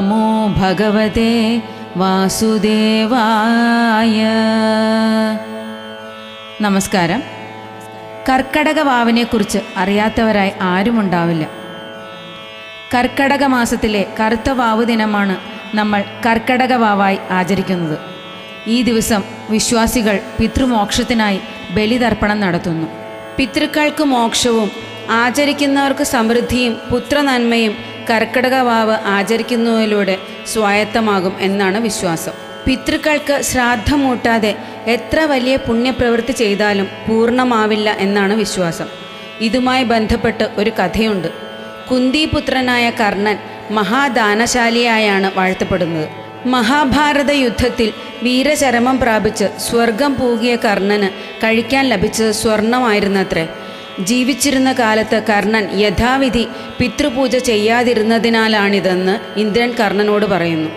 ഭഗവതേ വാസുദേവായ നമസ്കാരം കർക്കടക വാവിനെക്കുറിച്ച് അറിയാത്തവരായി ആരുമുണ്ടാവില്ല. കർക്കടക മാസത്തിലെ കറുത്ത വാവ് ദിനമാണ് നമ്മൾ കർക്കടക വാവായി ആചരിക്കുന്നത്. ഈ ദിവസം വിശ്വാസികൾ പിതൃമോക്ഷത്തിനായി ബലിതർപ്പണം നടത്തുന്നു. പിതൃക്കൾക്ക് മോക്ഷവും ആചരിക്കുന്നവർക്ക് സമൃദ്ധിയും പുത്രനന്മയും കർക്കടക വാവ് ആചരിക്കുന്നതിലൂടെ സ്വായത്തമാകും എന്നാണ് വിശ്വാസം. പിതൃക്കൾക്ക് ശ്രാദ്ധമൂട്ടാതെ എത്ര വലിയ പുണ്യപ്രവൃത്തി ചെയ്താലും പൂർണമാവില്ല എന്നാണ് വിശ്വാസം. ഇതുമായി ബന്ധപ്പെട്ട് ഒരു കഥയുണ്ട്. കുന്തിപുത്രനായ കർണൻ മഹാദാനശാലിയായാണ് വാഴ്ത്തപ്പെടുന്നത്. മഹാഭാരത യുദ്ധത്തിൽ വീരചരമം പ്രാപിച്ച് സ്വർഗം പൂകിയ കർണന് കഴിക്കാൻ ലഭിച്ചത് സ്വർണമായിരുന്നത്രേ. ജീവിച്ചിരുന്ന കാലത്ത് കർണൻ യഥാവിധി പിതൃപൂജ ചെയ്യാതിരുന്നതിനാലാണിതെന്ന് ഇന്ദ്രൻ കർണനോട് പറയുന്നു.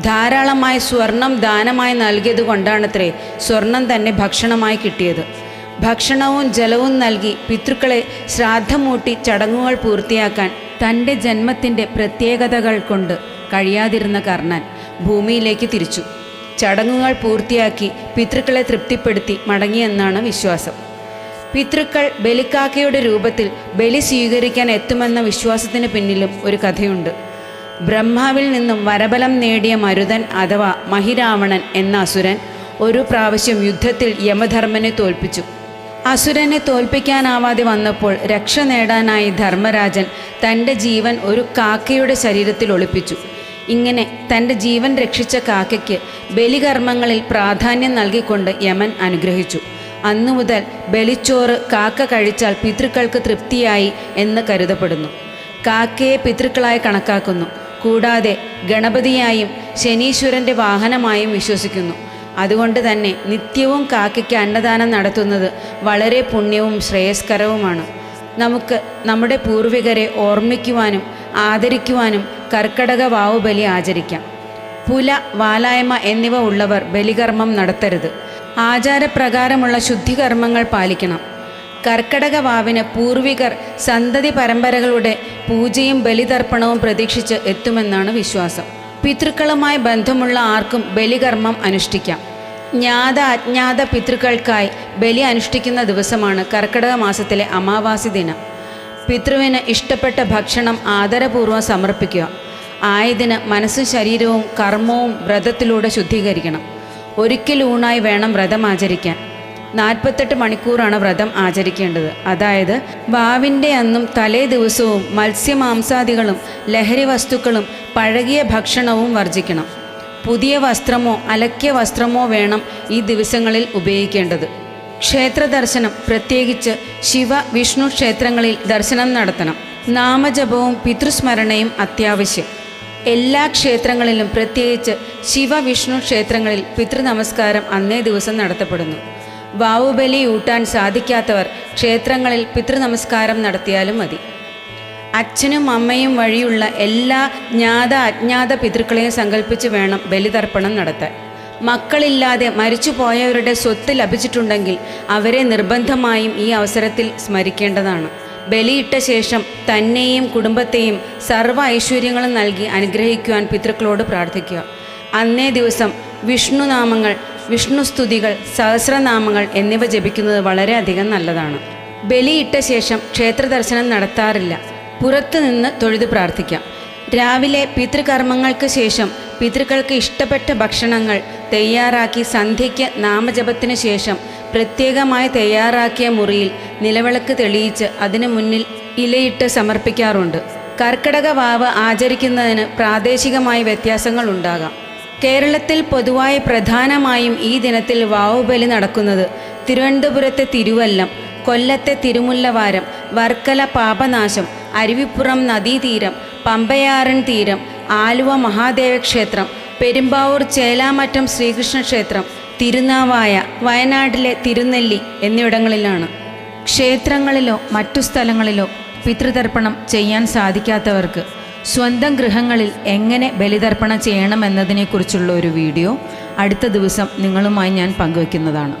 ധാരാളമായ സ്വർണം ദാനമായി നൽകിയത് കൊണ്ടാണത്രേ സ്വർണം തന്നെ ഭക്ഷണമായി കിട്ടിയത്. ഭക്ഷണവും ജലവും നൽകി പിതൃക്കളെ ശ്രാദ്ധമൂട്ടി ചടങ്ങുകൾ പൂർത്തിയാക്കാൻ തന്റെ ജന്മത്തിന്റെ പ്രത്യേകതകൾ കൊണ്ട് കഴിയാതിരുന്ന കർണൻ ഭൂമിയിലേക്ക് തിരിച്ചു. ചടങ്ങുകൾ പൂർത്തിയാക്കി പിതൃക്കളെ തൃപ്തിപ്പെടുത്തി മടങ്ങിയെന്നാണ് വിശ്വാസം. പിതൃക്കൾ ബലിക്കാക്കയുടെ രൂപത്തിൽ ബലി സ്വീകരിക്കാൻ എത്തുമെന്ന വിശ്വാസത്തിന് പിന്നിലും ഒരു കഥയുണ്ട്. ബ്രഹ്മാവിൽ നിന്നും വരബലം നേടിയ മരുതൻ അഥവാ മഹിരാവണൻ എന്ന അസുരൻ ഒരു പ്രാവശ്യം യുദ്ധത്തിൽ യമധർമ്മനെ തോൽപ്പിച്ചു. അസുരനെ തോൽപ്പിക്കാനാവാതെ വന്നപ്പോൾ രക്ഷ നേടാനായി ധർമ്മരാജൻ തന്റെ ജീവൻ ഒരു കാക്കയുടെ ശരീരത്തിൽ ഒളിപ്പിച്ചു. ഇങ്ങനെ തന്റെ ജീവൻ രക്ഷിച്ച കാക്കയ്ക്ക് ബലികർമ്മങ്ങളിൽ പ്രാധാന്യം നൽകിക്കൊണ്ട് യമൻ അനുഗ്രഹിച്ചു. അന്നു മുതൽ ബലിച്ചോറ് കാക്ക കഴിച്ചാൽ പിതൃക്കൾക്ക് തൃപ്തിയായി എന്ന് കരുതപ്പെടുന്നു. കാക്കയെ പിതൃക്കളായി കണക്കാക്കുന്നു. കൂടാതെ ഗണപതിയായും ശനീശ്വരന്റെ വാഹനമായും വിശ്വസിക്കുന്നു. അതുകൊണ്ട് തന്നെ നിത്യവും കാക്കയ്ക്ക് അന്നദാനം നടത്തുന്നത് വളരെ പുണ്യവും ശ്രേയസ്കരവുമാണ്. നമുക്ക് നമ്മുടെ പൂർവികരെ ഓർമ്മിക്കുവാനും ആദരിക്കുവാനും കർക്കടക വാവുബലി ആചരിക്കാം. പുല വാലായ്മ എന്നിവ ഉള്ളവർ ബലികർമ്മം നടത്തരുത്. ആചാരപ്രകാരമുള്ള ശുദ്ധികർമ്മങ്ങൾ പാലിക്കണം. കർക്കടക വാവിന് പൂർവികർ സന്തതി പരമ്പരകളുടെ പൂജയും ബലിതർപ്പണവും പ്രതീക്ഷിച്ച് എത്തുമെന്നാണ് വിശ്വാസം. പിതൃക്കളുമായി ബന്ധമുള്ള ആർക്കും ബലികർമ്മം അനുഷ്ഠിക്കാം. ജ്ഞാത അജ്ഞാത പിതൃക്കൾക്കായി ബലി അനുഷ്ഠിക്കുന്ന ദിവസമാണ് കർക്കടക മാസത്തിലെ അമാവാസി ദിനം. പിതൃവിന് ഇഷ്ടപ്പെട്ട ഭക്ഷണം ആദരപൂർവം സമർപ്പിക്കുക. ആയതിന് മനസ്സും ശരീരവും കർമ്മവും വ്രതത്തിലൂടെ ശുദ്ധീകരിക്കണം. ഒരിക്കൽ ഊണായി വേണം വ്രതം ആചരിക്കാൻ. നാൽപ്പത്തെട്ട് മണിക്കൂറാണ് വ്രതം ആചരിക്കേണ്ടത്. അതായത് വാവിന്റെ അന്നും തലേ ദിവസവും മത്സ്യമാംസാദികളും ലഹരി വസ്തുക്കളും പഴകിയ ഭക്ഷണവും വർജിക്കണം. പുതിയ വസ്ത്രമോ അലക്കിയ വസ്ത്രമോ വേണം ഈ ദിവസങ്ങളിൽ ഉപയോഗിക്കേണ്ടത്. ക്ഷേത്ര ദർശനം പ്രത്യേകിച്ച് ശിവ വിഷ്ണു ക്ഷേത്രങ്ങളിൽ ദർശനം നടത്തണം. നാമജപവും പിതൃസ്മരണയും അത്യാവശ്യം. എല്ലാ ക്ഷേത്രങ്ങളിലും പ്രത്യേകിച്ച് ശിവവിഷ്ണു ക്ഷേത്രങ്ങളിൽ പിതൃനമസ്കാരം അന്നേ ദിവസം നടത്തപ്പെടുന്നു. വാവുബലി ഊട്ടാൻ സാധിക്കാത്തവർ ക്ഷേത്രങ്ങളിൽ പിതൃനമസ്കാരം നടത്തിയാലും മതി. അച്ഛനും അമ്മയും വഴിയുള്ള എല്ലാ ജ്ഞാത അജ്ഞാത പിതൃക്കളെയും സങ്കല്പിച്ച് വേണം ബലിതർപ്പണം നടത്താൻ. മക്കളില്ലാതെ മരിച്ചുപോയവരുടെ സ്വത്ത് ലഭിച്ചിട്ടുണ്ടെങ്കിൽ അവരെ നിർബന്ധമായും ഈ അവസരത്തിൽ സ്മരിക്കേണ്ടതാണ്. ബലിയിട്ട ശേഷം തന്നെയും കുടുംബത്തെയും സർവ ഐശ്വര്യങ്ങളും നൽകി അനുഗ്രഹിക്കുവാൻ പിതൃക്കളോട് പ്രാർത്ഥിക്കുക. അന്നേ ദിവസം വിഷ്ണുനാമങ്ങൾ വിഷ്ണുസ്തുതികൾ സഹസ്രനാമങ്ങൾ എന്നിവ ജപിക്കുന്നത് വളരെയധികം നല്ലതാണ്. ബലിയിട്ട ശേഷം ക്ഷേത്ര ദർശനം നടത്താറില്ല. പുറത്തു നിന്ന് തൊഴുത് പ്രാർത്ഥിക്കാം. രാവിലെ പിതൃകർമ്മങ്ങൾക്ക് ശേഷം പിതൃക്കൾക്ക് ഇഷ്ടപ്പെട്ട ഭക്ഷണങ്ങൾ തയ്യാറാക്കി സന്ധ്യയ്ക്ക് നാമജപത്തിന് ശേഷം പ്രത്യേകമായി തയ്യാറാക്കിയ മുറിയിൽ നിലവിളക്ക് തെളിയിച്ച് അതിനു മുന്നിൽ ഇലയിട്ട് സമർപ്പിക്കാറുണ്ട്. കർക്കിടക വാവ് ആചരിക്കുന്നതിന് പ്രാദേശികമായി വ്യത്യാസങ്ങൾ ഉണ്ടാകാം. കേരളത്തിൽ പൊതുവായി പ്രധാനമായും ഈ ദിനത്തിൽ വാവുബലി നടക്കുന്നത് തിരുവനന്തപുരത്തെ തിരുവല്ലം കൊല്ലത്തെ തിരുമുല്ലവാരം വർക്കല പാപനാശം അരുവിപ്പുറം നദീതീരം പമ്പയാറൻ തീരം ആലുവ മഹാദേവ ക്ഷേത്രം പെരുമ്പാവൂർ ചേലാമറ്റം ശ്രീകൃഷ്ണ ക്ഷേത്രം തിരുനാവായ വയനാട്ടിലെ തിരുനെല്ലി എന്നിവിടങ്ങളിലാണ്. ക്ഷേത്രങ്ങളിലോ മറ്റു സ്ഥലങ്ങളിലോ പിതൃതർപ്പണം ചെയ്യാൻ സാധിക്കാത്തവർക്ക് സ്വന്തം ഗൃഹങ്ങളിൽ എങ്ങനെ ബലിതർപ്പണം ചെയ്യണമെന്നതിനെക്കുറിച്ചുള്ള ഒരു വീഡിയോ അടുത്ത ദിവസം നിങ്ങളുമായി ഞാൻ പങ്കുവയ്ക്കുന്നതാണ്.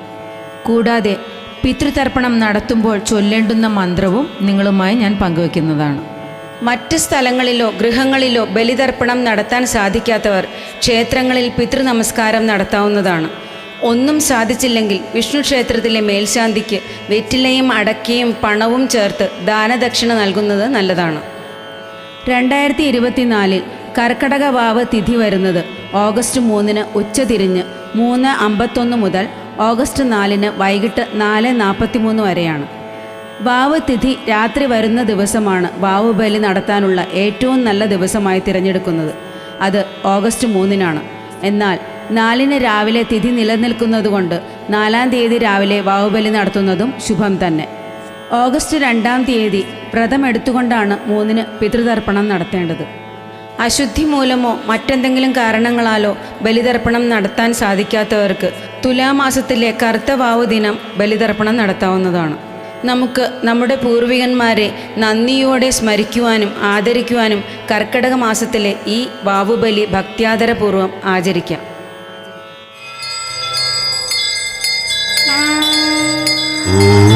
കൂടാതെ പിതൃതർപ്പണം നടത്തുമ്പോൾ ചൊല്ലേണ്ടുന്ന മന്ത്രവും നിങ്ങളുമായി ഞാൻ പങ്കുവയ്ക്കുന്നതാണ്. മറ്റ് സ്ഥലങ്ങളിലോ ഗൃഹങ്ങളിലോ ബലിതർപ്പണം നടത്താൻ സാധിക്കാത്തവർ ക്ഷേത്രങ്ങളിൽ പിതൃനമസ്കാരം നടത്താവുന്നതാണ്. ഒന്നും സാധിച്ചില്ലെങ്കിൽ വിഷ്ണു ക്ഷേത്രത്തിലെ മേൽശാന്തിക്ക് വെറ്റിലയും അടക്കയും പണവും ചേർത്ത് ദാനദക്ഷിണ നൽകുന്നത് നല്ലതാണ്. രണ്ടായിരത്തി ഇരുപത്തിനാലിൽ കർക്കടക വാവ് തിഥി വരുന്നത് ഓഗസ്റ്റ് മൂന്നിന് ഉച്ചതിരിഞ്ഞ് മൂന്ന് അമ്പത്തൊന്ന് മുതൽ ഓഗസ്റ്റ് നാലിന് വൈകിട്ട് നാല് നാൽപ്പത്തിമൂന്ന് വരെയാണ്. വാവ് തിഥി രാത്രി വരുന്ന ദിവസമാണ് വാവ് ബലി നടത്താനുള്ള ഏറ്റവും നല്ല ദിവസമായി തിരഞ്ഞെടുക്കുന്നത്. അത് ഓഗസ്റ്റ് മൂന്നിനാണ്. എന്നാൽ നാലിന് രാവിലെ തിഥി നിലനിൽക്കുന്നതുകൊണ്ട് നാലാം തീയതി രാവിലെ വാവുബലി നടത്തുന്നതും ശുഭം തന്നെ. ഓഗസ്റ്റ് രണ്ടാം തീയതി വ്രതം എടുത്തുകൊണ്ടാണ് മൂന്നിന് പിതൃതർപ്പണം നടത്തേണ്ടത്. അശുദ്ധി മൂലമോ മറ്റെന്തെങ്കിലും കാരണങ്ങളാലോ ബലിതർപ്പണം നടത്താൻ സാധിക്കാത്തവർക്ക് തുലാമാസത്തിലെ കറുത്ത വാവു ദിനം ബലിതർപ്പണം നടത്താവുന്നതാണ്. നമുക്ക് നമ്മുടെ പൂർവികന്മാരെ നന്ദിയോടെ സ്മരിക്കുവാനും ആദരിക്കുവാനും കർക്കിടക മാസത്തിലെ ഈ വാവുബലി ഭക്ത്യാദരപൂർവം ആചരിക്കാം. Ooh.